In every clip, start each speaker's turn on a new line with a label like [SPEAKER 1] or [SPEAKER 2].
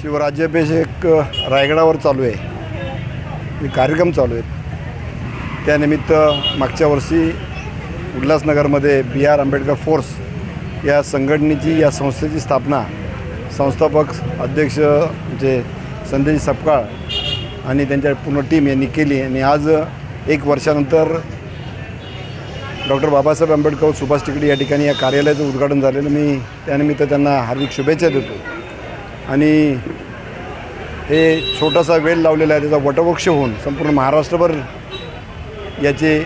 [SPEAKER 1] शिवराज्याभिषेक रायगडावर चालू आहे. हे कार्यक्रम चालू आहेत त्यानिमित्त मागच्या वर्षी उल्हासनगरमध्ये बी आर आंबेडकर फोर्स या संघटनेची या संस्थेची स्थापना संस्थापक अध्यक्ष जे संदेश सपकाळ आणि त्यांच्या पूर्ण टीम यांनी केली आणि आज एक वर्षानंतर डॉक्टर बाबासाहेब आंबेडकर सुभाष टिकडी या ठिकाणी या कार्यालयाचं उद्घाटन झालेलं. मी त्यानिमित्त त्यांना हार्दिक शुभेच्छा देतो. आणि हे छोटासा वेळ लावलेला आहे त्याचा वटवृक्ष होऊन संपूर्ण महाराष्ट्रभर याचे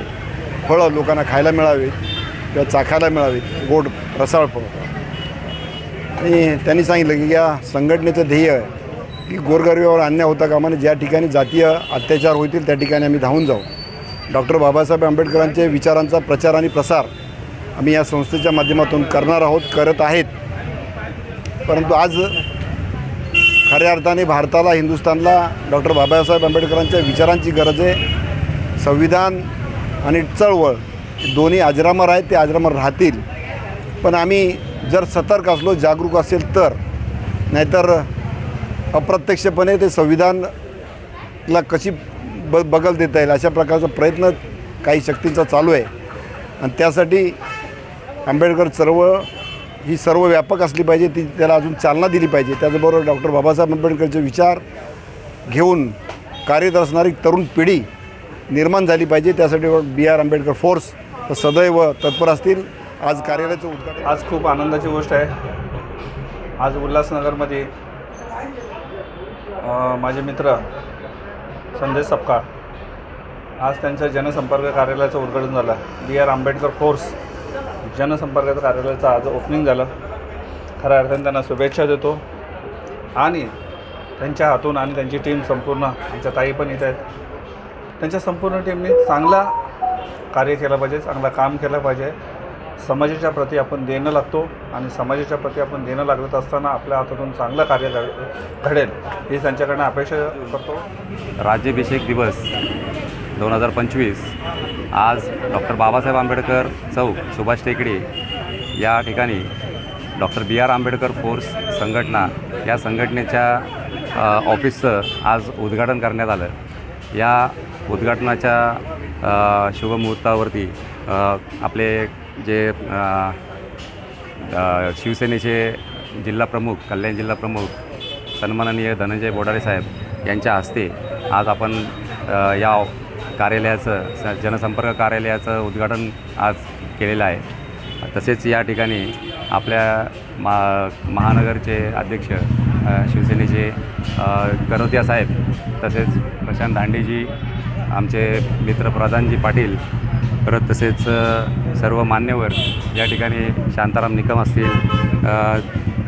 [SPEAKER 1] फळं लोकांना खायला मिळावे किंवा चाखायला मिळावीत गोड रसाळ फळं. आणि त्यांनी सांगितलं की या संघटनेचं ध्येय आहे की गोरगरिबावर अन्याय होता कामाने ज्या ठिकाणी जातीय अत्याचार होतील त्या ठिकाणी आम्ही धावून जाऊ. डॉक्टर बाबासाहेब आंबेडकरांच्या विचारांचा प्रचार आणि प्रसार आम्ही या संस्थेच्या माध्यमातून करणार आहोत करत आहेत. परंतु आज खऱ्या अर्थाने भारताला हिंदुस्थानला डॉक्टर बाबासाहेब आंबेडकरांच्या विचारांची गरज आहे. संविधान आणि चळवळ दोन्ही अजरामर आहेत ते अजरामर राहतील. पण आम्ही जर सतर्क असलो जागरूक असेल तर नाहीतर अप्रत्यक्षपणे ते संविधानला कशी ब बगल देता येईल अशा प्रकारचा प्रयत्न काही शक्तींचा चालू आहे. आणि त्यासाठी आंबेडकर चळवळ ही सर्व व्यापक असली पाहिजे ती त्याला अजून चालना दिली पाहिजे. त्याचबरोबर डॉक्टर बाबासाहेब आंबेडकरचे विचार घेऊन कार्यरत असणारी तरुण पिढी निर्माण झाली पाहिजे. त्यासाठी बी आर आंबेडकर फोर्स सदैव तत्पर असतील. आज कार्यालयाचं उद्घाटन.
[SPEAKER 2] आज खूप आनंदाची गोष्ट आहे. आज उल्हासनगरमध्ये माझे मित्र संदेश सपकाळ. आज त्यांच्या जनसंपर्क कार्यालयाचं उद्घाटन झालं. बी आर आंबेडकर फोर्स जनसंपर्क कार्यालयाचं आज ओपनिंग झालं. खऱ्या अर्थाने त्यांना शुभेच्छा देतो. आणि त्यांच्या हातून आणि त्यांची टीम संपूर्ण आमच्या ताई पण इथे आहेत. त्यांच्या संपूर्ण टीमने चांगला कार्य केलं पाहिजे चांगलं काम केलं पाहिजे. समाजाच्या प्रती आपण देणं लागतो आणि समाजाच्या प्रती आपण देणं लागत असताना आपल्या हातातून चांगलं कार्य घडेल ही त्यांच्याकडनं अपेक्षा करतो.
[SPEAKER 3] राज्याभिषेक दिवस दोन हजार पंचवीस. आज डॉक्टर बाबासाहेब आंबेडकर चौक सुभाष टेकडी या ठिकाणी doctor B R Ambedkar force संघटना या संघटनेच्या ऑफिसचं आज उद्घाटन करण्यात आलं. या उद्घाटनाच्या शुभमुहूर्तावरती आपले जे शिवसेनेचे जिल्हा शिवसेनेचे जिल्हाप्रमुख कल्याण जिल्हाप्रमुख सन्माननीय धनंजय बोडारे साहेब यांच्या हस्ते आज आपण या कार्यालयाचं स जनसंपर्क कार्यालयाचं उद्घाटन आज केलेलं आहे. तसेच या ठिकाणी आपल्या मा महानगरचे अध्यक्ष शिवसेनेचे करोतिया साहेब तसेच प्रशांत दांडेजी आमचे मित्र प्रधानजी पाटील परत तसेच सर्व मान्यवर या ठिकाणी शांताराम निकम असतील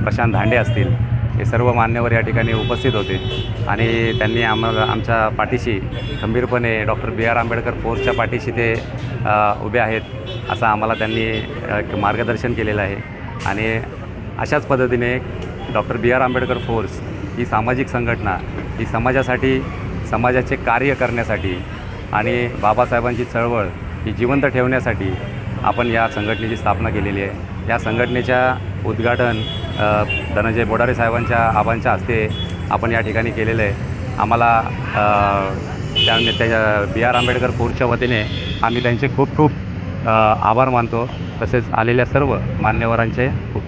[SPEAKER 3] प्रशांत धांडे असतील हे सर्व मान्यवर या ठिकाणी उपस्थित होते. आणि त्यांनी आम्हाला आमच्या पाठीशी खंबीरपणे डॉक्टर बी आर आंबेडकर फोर्सच्या पाठीशी ते उभे आहेत असं आम्हाला त्यांनी मार्गदर्शन केलेलं आहे. आणि अशाच पद्धतीने doctor B R Ambedkar force ही सामाजिक संघटना ही समाजासाठी समाजाचे कार्य करण्यासाठी आणि बाबासाहेबांची चळवळ ही जिवंत ठेवण्यासाठी आपण या संघटनेची स्थापना केलेली आहे. या संघटनेच्या उद्घाटन धनंजय बोडारे साहेबांच्या आबांच्या हस्ते आपण या ठिकाणी केलेलं आहे. आम्हाला अ, त्या बी आर आंबेडकर फोर्सच्या वतीने आम्ही त्यांचे खूप खूप आभार मानतो. तसेच आलेल्या सर्व मान्यवरांचे खूप